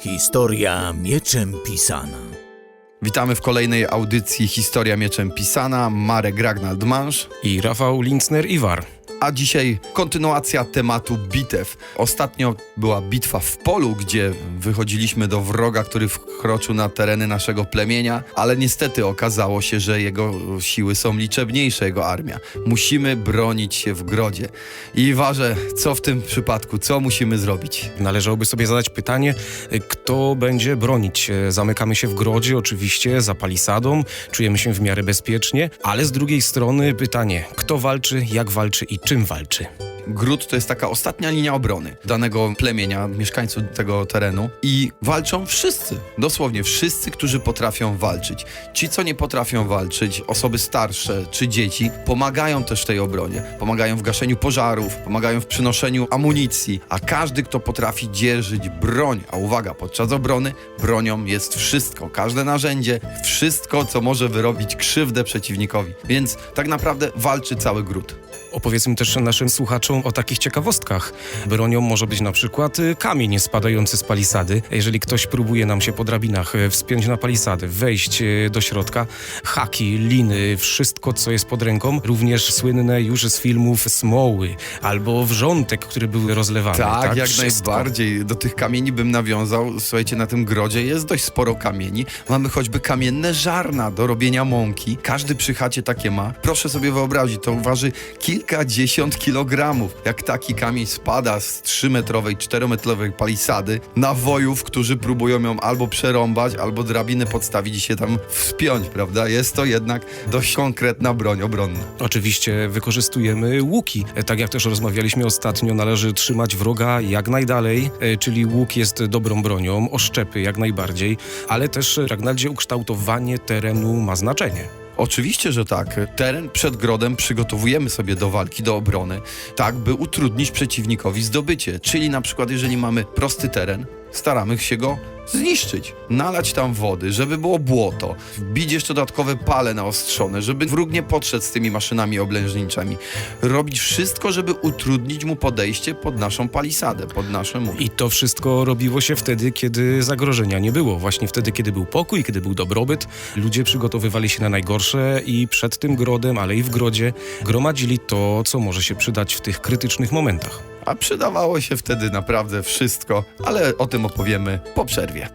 Historia mieczem pisana. Witamy w kolejnej audycji Historia Mieczem Pisana. Marek Ragnald Mansz. i Rafał Linzner-Iwar. A dzisiaj kontynuacja tematu bitew. Ostatnio była bitwa w polu, gdzie wychodziliśmy do wroga, który wkroczył na tereny naszego plemienia, ale niestety okazało się, że jego siły są liczebniejsze, jego armia. Musimy bronić się w grodzie. I ważę, co w tym przypadku, co musimy zrobić? Należałoby sobie zadać pytanie, kto będzie bronić. Zamykamy się w grodzie, oczywiście, za palisadą, czujemy się w miarę bezpiecznie, ale z drugiej strony pytanie, kto walczy, jak walczy i czym walczy. Gród to jest taka ostatnia linia obrony danego plemienia, mieszkańców tego terenu i walczą wszyscy, dosłownie wszyscy, którzy potrafią walczyć. Ci, co nie potrafią walczyć, osoby starsze czy dzieci, pomagają też w tej obronie. Pomagają w gaszeniu pożarów, pomagają w przynoszeniu amunicji, a każdy, kto potrafi dzierżyć broń, a uwaga, podczas obrony bronią jest wszystko, każde narzędzie, wszystko, co może wyrobić krzywdę przeciwnikowi. Więc tak naprawdę walczy cały gród. Opowiedzmy też naszym słuchaczom o takich ciekawostkach. Bronią może być na przykład y, kamień spadający z palisady. Jeżeli ktoś próbuje nam się po drabinach y, wspiąć na palisadę, wejść y, do środka, haki, liny, wszystko co jest pod ręką, również słynne już z filmów smoły albo wrzątek, który był rozlewany. Tak, jak Wszystko. najbardziej. Do tych kamieni bym nawiązał. Słuchajcie, na tym grodzie jest dość sporo kamieni. Mamy choćby kamienne żarna do robienia mąki. Każdy przy chacie takie ma. Proszę sobie wyobrazić, to waży kilkadziesiąt kilogramów. Jak taki kamień spada z 3-metrowej, 4-metrowej palisady na wojów, którzy próbują ją albo przerąbać, albo drabiny podstawić i się tam wspiąć, prawda? Jest to jednak dość konkretna broń obronna. Oczywiście wykorzystujemy łuki. E, Tak jak też rozmawialiśmy ostatnio, należy trzymać wroga jak najdalej, e, czyli łuk jest dobrą bronią, oszczepy jak najbardziej, ale też, Ragnaldzie, ukształtowanie terenu ma znaczenie. Oczywiście, że tak. Teren przed grodem przygotowujemy sobie do walki, do obrony, tak by utrudnić przeciwnikowi zdobycie. Czyli na przykład, jeżeli mamy prosty teren, staramy się go zniszczyć. Nalać tam wody, żeby było błoto, wbić jeszcze dodatkowe pale naostrzone, żeby wróg nie podszedł z tymi maszynami oblężniczymi. Robić wszystko, żeby utrudnić mu podejście pod naszą palisadę, pod nasze mury. I to wszystko robiło się wtedy, kiedy zagrożenia nie było. Właśnie wtedy, kiedy był pokój, kiedy był dobrobyt, ludzie przygotowywali się na najgorsze i przed tym grodem, ale i w grodzie gromadzili to, co może się przydać w tych krytycznych momentach. A przydawało się wtedy naprawdę wszystko, ale o tym opowiemy po przerwie.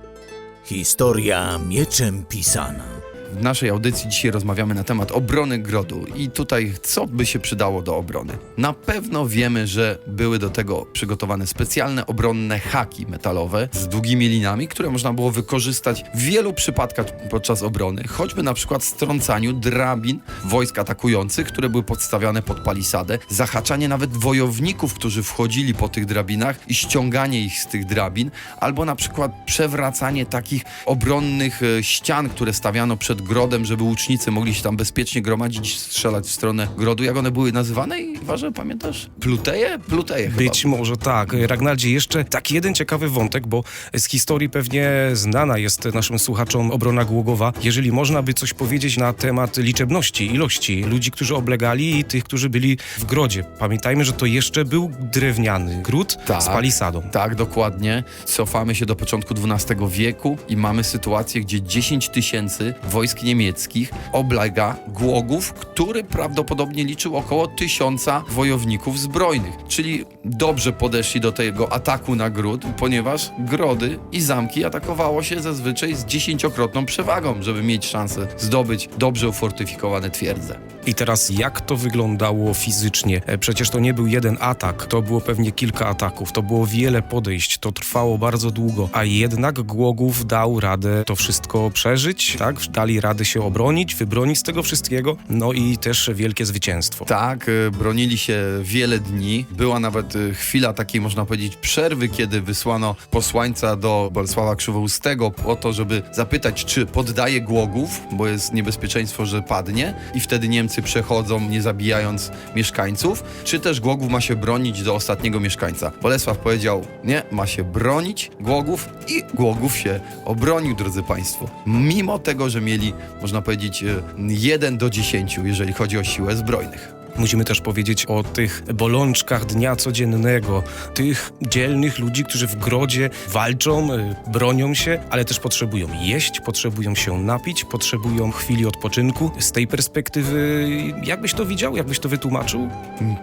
Historia mieczem pisana. W naszej audycji dzisiaj rozmawiamy na temat obrony grodu i tutaj co by się przydało do obrony. Na pewno wiemy, że były do tego przygotowane specjalne obronne haki metalowe z długimi linami, które można było wykorzystać w wielu przypadkach podczas obrony, choćby na przykład strącaniu drabin wojsk atakujących, które były podstawiane pod palisadę, zahaczanie nawet wojowników, którzy wchodzili po tych drabinach i ściąganie ich z tych drabin, albo na przykład przewracanie takich obronnych e, ścian, które stawiano przed grodem, żeby łucznicy mogli się tam bezpiecznie gromadzić, strzelać w stronę grodu. Jak one były nazywane i ważę, pamiętasz? Pluteje? Pluteje chyba. Być może tak. Ragnaldzie, jeszcze taki jeden ciekawy wątek, bo z historii pewnie znana jest naszym słuchaczom obrona Głogowa. Jeżeli można by coś powiedzieć na temat liczebności, ilości ludzi, którzy oblegali i tych, którzy byli w grodzie. Pamiętajmy, że to jeszcze był drewniany gród Tak. z palisadą. Tak, dokładnie. Cofamy się do początku XII wieku i mamy sytuację, gdzie 10 tysięcy wojsk niemieckich oblega Głogów, który prawdopodobnie liczył około tysiąca wojowników zbrojnych. Czyli dobrze podeszli do tego ataku na gród, ponieważ grody i zamki atakowało się zazwyczaj z dziesięciokrotną przewagą, żeby mieć szansę zdobyć dobrze ufortyfikowane twierdze. I teraz jak to wyglądało fizycznie? E, Przecież to nie był jeden atak, to było pewnie kilka ataków, to było wiele podejść, to trwało bardzo długo, a jednak Głogów dał radę to wszystko przeżyć, tak? Dali radę się obronić, wybronić z tego wszystkiego, no i też wielkie zwycięstwo. Tak, y, bronili się wiele dni. Była nawet y, chwila takiej, można powiedzieć, przerwy, kiedy wysłano posłańca do Bolesława Krzywoustego po to, żeby zapytać, czy poddaje Głogów, bo jest niebezpieczeństwo, że padnie i wtedy Niemcy przechodzą, nie zabijając mieszkańców, czy też Głogów ma się bronić do ostatniego mieszkańca. Bolesław powiedział, nie, ma się bronić Głogów i Głogów się obronił, drodzy Państwo. Mimo tego, że mieli, można powiedzieć, y, 1 do 10, jeżeli chodzi o siłę zbrojnych. Musimy też powiedzieć o tych bolączkach dnia codziennego, tych dzielnych ludzi, którzy w grodzie walczą, y, bronią się, ale też potrzebują jeść, potrzebują się napić, potrzebują chwili odpoczynku. Z tej perspektywy, jakbyś to widział, jakbyś to wytłumaczył?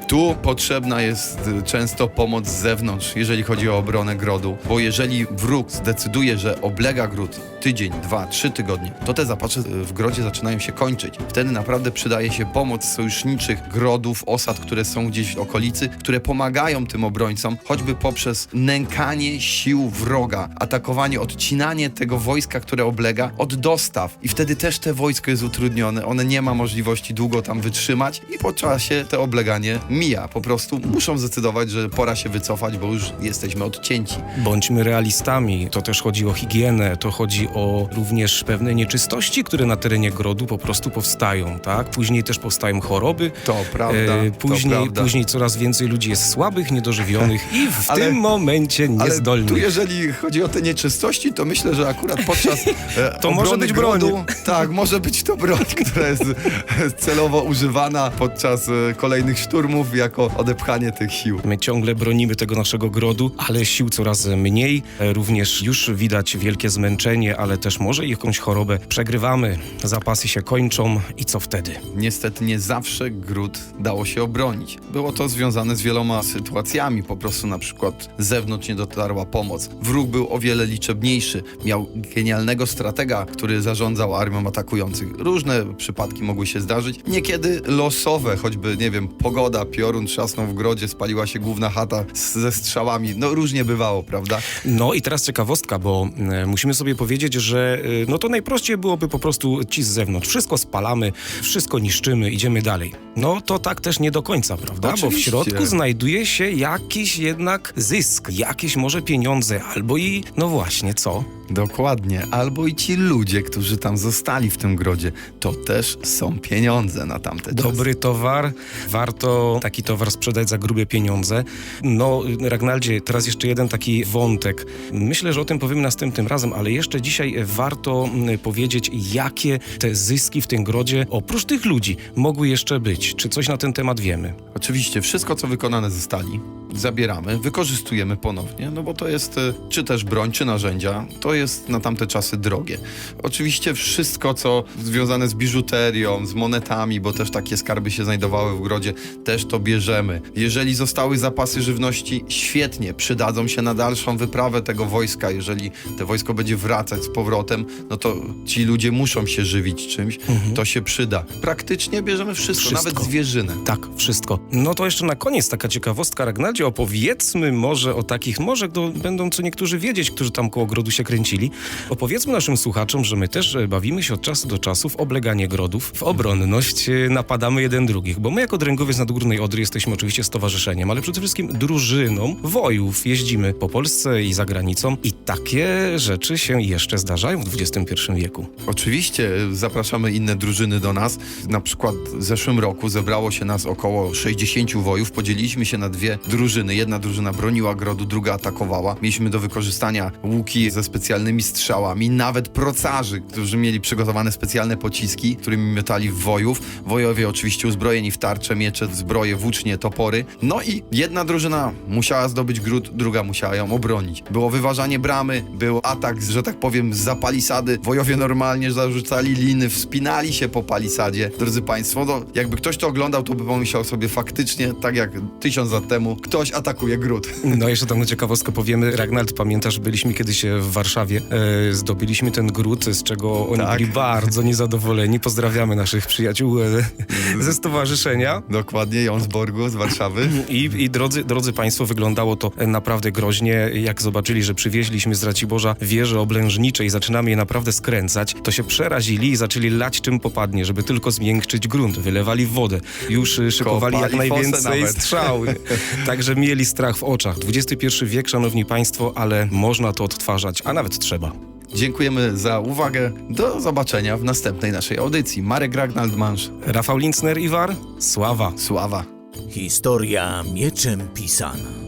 Tu potrzebna jest y, często pomoc z zewnątrz, jeżeli chodzi o obronę grodu, bo jeżeli wróg zdecyduje, że oblega gród tydzień, dwa, trzy tygodnie, to te zapacze y, w grodzie zaczynają się kończyć. Wtedy naprawdę przydaje się pomoc sojuszniczych grodów, osad, które są gdzieś w okolicy, które pomagają tym obrońcom, choćby poprzez nękanie sił wroga, atakowanie, odcinanie tego wojska, które oblega od dostaw. I wtedy też te wojsko jest utrudnione, one nie ma możliwości długo tam wytrzymać i po czasie te obleganie mija. Po prostu muszą zdecydować, że pora się wycofać, bo już jesteśmy odcięci. Bądźmy realistami. To też chodzi o higienę, to chodzi o również pewne nieczystości, które na terenie grodu po prostu powstają, tak? Później też powstają choroby. To prawda, E, to później, prawda. później coraz więcej ludzi jest słabych, niedożywionych i w Ale- tym momencie Ale niezdolnych. tu jeżeli chodzi o te nieczystości, to myślę, że akurat podczas e, To może być broń. grodu, tak, może być to broń, która jest celowo używana podczas e, kolejnych szturmów jako odepchanie tych sił. My ciągle bronimy tego naszego grodu, ale sił coraz mniej. Również już widać wielkie zmęczenie, ale też może jakąś chorobę przegrywamy. Zapasy się kończą i co wtedy? Niestety nie zawsze gród dało się obronić. Było to związane z wieloma sytuacjami, po prostu na przykład z zewnątrz nie dotarła pomoc. Wróg był o wiele liczebniejszy, miał genialnego stratega, który zarządzał armią atakujących. Różne przypadki mogły się zdarzyć, niekiedy losowe, choćby, nie wiem, pogoda, piorun trzasnął w grodzie, spaliła się główna chata z, ze strzałami. No różnie bywało, prawda? No i teraz ciekawostka, bo e, musimy sobie powiedzieć, że e, no to najprościej byłoby po prostu ci z zewnątrz. Wszystko spalamy, wszystko niszczymy, idziemy dalej. No to tak też nie do końca, prawda? Bo w Oczywiście. środku znajduje się jakiś jednak zysk, jakieś może pieniądze, albo i, no właśnie, co? Dokładnie. Albo i ci ludzie, którzy tam zostali w tym grodzie, to też są pieniądze na tamte czasy. Dobry towar, warto taki towar sprzedać za grube pieniądze. No, Ragnaldzie, teraz jeszcze jeden taki wątek. Myślę, że o tym powiemy następnym razem, ale jeszcze dzisiaj warto mm, powiedzieć, jakie te zyski w tym grodzie, oprócz tych ludzi, mogły jeszcze być. Czy coś na ten temat wiemy? Oczywiście wszystko, co wykonane ze stali, zabieramy, wykorzystujemy ponownie, no bo to jest e, czy też broń, czy narzędzia, to jest na tamte czasy drogie. Oczywiście wszystko, co związane z biżuterią, z monetami, bo też takie skarby się znajdowały w grodzie, też to bierzemy. Jeżeli zostały zapasy żywności, świetnie, przydadzą się na dalszą wyprawę tego wojska. Jeżeli te wojsko będzie wracać z powrotem, no to ci ludzie muszą się żywić czymś, to się przyda. Praktycznie bierzemy wszystko, Wszystko. nawet zwierzynę. Tak, wszystko. No to jeszcze na koniec taka ciekawostka, Ragnaldzie, opowiedzmy może o takich, może będą co niektórzy wiedzieć, którzy tam koło grodu się kręcili. Opowiedzmy naszym słuchaczom, że my też e, bawimy się od czasu do czasu w obleganie grodów, w obronność, e, napadamy jeden drugich, bo my jako Dręgowiec Nadgórnej Odry jesteśmy oczywiście stowarzyszeniem, ale przede wszystkim drużyną wojów. Jeździmy po Polsce i za granicą i takie rzeczy się jeszcze zdarzają w XXI wieku. Oczywiście y, zapraszamy inne drużyny do nas. Na przykład w zeszłym roku zebrało się nas około 60 wojów. Podzieliliśmy się na dwie drużyny. Jedna drużyna broniła grodu, druga atakowała. Mieliśmy do wykorzystania łuki ze specjalnymi strzałami, nawet procarzy, którzy mieli przygotowane specjalne pociski, którymi miotali wojów. Wojowie oczywiście uzbrojeni w tarcze, miecze, zbroje, włócznie, topory. No i jedna drużyna musiała zdobyć gród, druga musiała ją obronić. Było wyważanie bramy, był atak, że tak powiem, z palisady. Wojowie normalnie zarzucali liny, wspinali się po palisadzie. Drodzy Państwo, no, jakby ktoś to oglądał, to by pomyślał sobie faktycznie, tak jak tysiąc lat temu, ktoś atakuje gród. No jeszcze tam ciekawostkę powiemy. Ragnald, pamiętasz, byliśmy kiedyś e, w Warszawie, e, zdobyliśmy ten gród, z czego oni Tak. byli bardzo niezadowoleni. Pozdrawiamy naszych przyjaciół e, ze stowarzyszenia. Dokładnie, Jon z Warszawy. I, i drodzy, drodzy Państwo, wyglądało to e, naprawdę groźnie. Jak zobaczyli, że przywieźliśmy z Raciborza wieże oblężnicze i zaczynamy je naprawdę skręcać, to się przerazili i zaczęli lać czym popadnie, żeby tylko zmiękczyć grunt. Wylewali wodę. Już szykowali jak Kopali fosę najwięcej nawet. strzały. Także mieli strach w oczach. XXI wiek, szanowni państwo, ale można to odtwarzać, a nawet trzeba. Dziękujemy za uwagę. Do zobaczenia w następnej naszej audycji. Marek Ragnaldmansz, Rafał Lincner, Iwar, sława. Sława. Historia mieczem pisana.